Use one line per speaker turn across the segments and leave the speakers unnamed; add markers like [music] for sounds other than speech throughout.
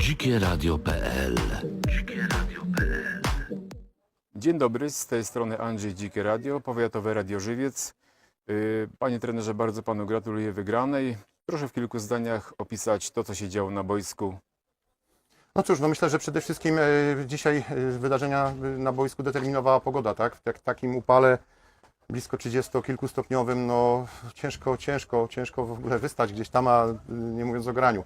Dzikie Radio.pl
Dzień dobry, z tej strony Andrzej Dzikie Radio, Powiatowe Radio Żywiec. Yy, Panie trenerze, bardzo Panu gratuluję wygranej. Proszę w kilku zdaniach opisać to, co się działo na boisku.
No cóż, no myślę, że przede wszystkim e, dzisiaj e, wydarzenia e, na boisku determinowała pogoda, tak? W tak, takim upale blisko 30 kilkustopniowym, no ciężko, ciężko, ciężko w ogóle wystać gdzieś tam, a y, nie mówiąc o graniu.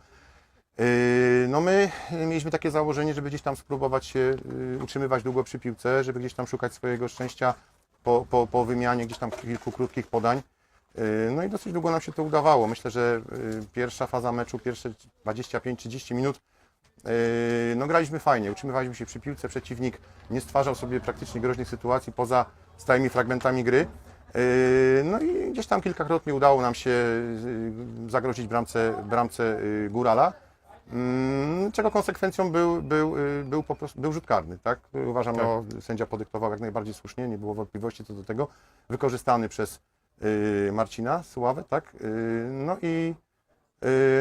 Yy, No my mieliśmy takie założenie, żeby gdzieś tam spróbować się y, utrzymywać długo przy piłce, żeby gdzieś tam szukać swojego szczęścia po, po, po wymianie gdzieś tam kilku krótkich podań. Yy, No i dosyć długo nam się to udawało. Myślę, że y, pierwsza faza meczu, pierwsze 25-30 minut Yy, No graliśmy fajnie, utrzymywaliśmy się przy piłce, przeciwnik nie stwarzał sobie praktycznie groźnych sytuacji poza stałymi fragmentami gry. No i gdzieś tam kilkakrotnie udało nam się zagrozić bramce, bramce Górala, czego konsekwencją był, był, yy, był po prostu był rzut karny. Tak? Uważam,
Tak.
no, sędzia podyktował jak najbardziej słusznie, nie było wątpliwości co do tego. Wykorzystany przez yy, Marcina Sławę, tak? Yy, No i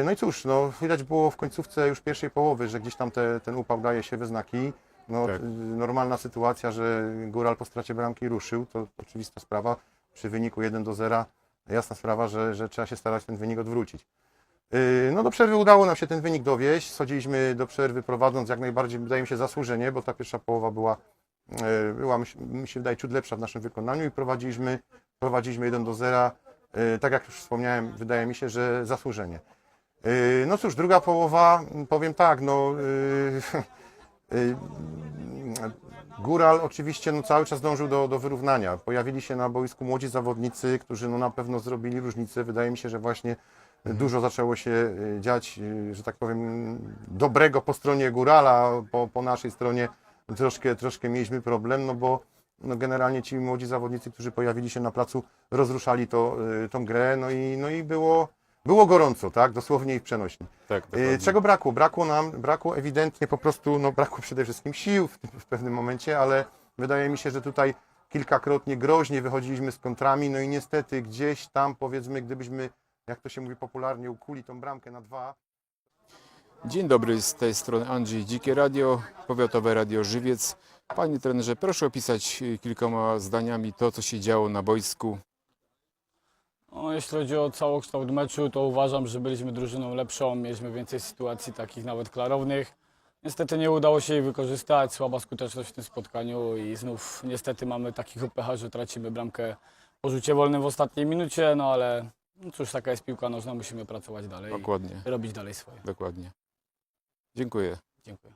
No i cóż, no, widać było w końcówce już pierwszej połowy, że gdzieś tam te, ten upał daje się we znaki. No,
Tak.
y, Normalna sytuacja, że Góral po stracie bramki ruszył, to oczywista sprawa. Przy wyniku 1 do 0 jasna sprawa, że, że trzeba się starać ten wynik odwrócić. Yy, No do przerwy udało nam się ten wynik dowieść. Schodziliśmy do przerwy prowadząc jak najbardziej, wydaje mi się, zasłużenie, bo ta pierwsza połowa była, yy, była mi się- wydaje, ciut lepsza w naszym wykonaniu i prowadziliśmy, prowadziliśmy 1 do 0. Yy, Tak jak już wspomniałem, wydaje mi się, że zasłużenie. No cóż, druga połowa, powiem tak, no. [laughs] Góral oczywiście no, cały czas dążył do, do wyrównania. Pojawili się na boisku młodzi zawodnicy, którzy no, na pewno zrobili różnicę. Wydaje mi się, że właśnie dużo zaczęło się yy, dziać, yy, że tak powiem, dobrego po stronie Górala, po, po naszej stronie troszkę, troszkę mieliśmy problem, no bo no generalnie ci młodzi zawodnicy, którzy pojawili się na placu, rozruszali to, yy, tą grę, no i, no i było, było gorąco, tak, dosłownie i w przenośni.
Tak, dokładnie.
Czego brakło? Brakło nam, brakło ewidentnie po prostu, no brakło przede wszystkim sił w, w pewnym momencie, ale wydaje mi się, że tutaj kilkakrotnie groźnie wychodziliśmy z kontrami, no i niestety gdzieś tam powiedzmy, gdybyśmy, jak to się mówi popularnie, ukuli tą bramkę na dwa,
Dzień dobry, z tej strony Andrzej Dzikie Radio, Powiatowe Radio Żywiec. Panie trenerze, proszę opisać y, kilkoma zdaniami to, co się działo na boisku.
No, jeśli chodzi o całokształt meczu, to uważam, że byliśmy drużyną lepszą, mieliśmy więcej sytuacji takich nawet klarownych. Niestety nie udało się jej wykorzystać, słaba skuteczność w tym spotkaniu i znów niestety mamy takich opecha, że tracimy bramkę po rzucie wolnym w ostatniej minucie, no ale no cóż, taka jest piłka nożna, musimy pracować dalej
Dokładnie,
i robić dalej swoje.
dokładnie. Dziękuję.
Dziękuję.